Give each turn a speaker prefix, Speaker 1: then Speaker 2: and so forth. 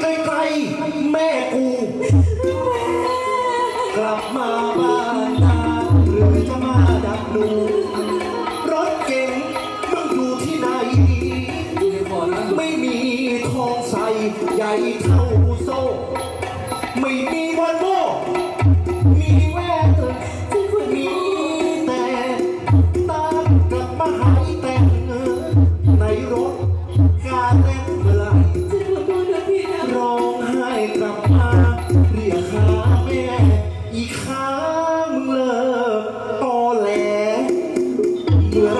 Speaker 1: ไกลๆ แม่กู กลับมาบ้านนาหรือจะมาดักดูรถเก่งมึงอยู่ที่ไหน ไม่มีทองใสใหญ่เท่าโซ่ ไม่มีวันโมมีแววที่คุมีแต่ตามกลับมาหายแต่งในรถการแต่ มาเรียกหาแม่อีกครั้งเลิกตอแหลเมื่อไร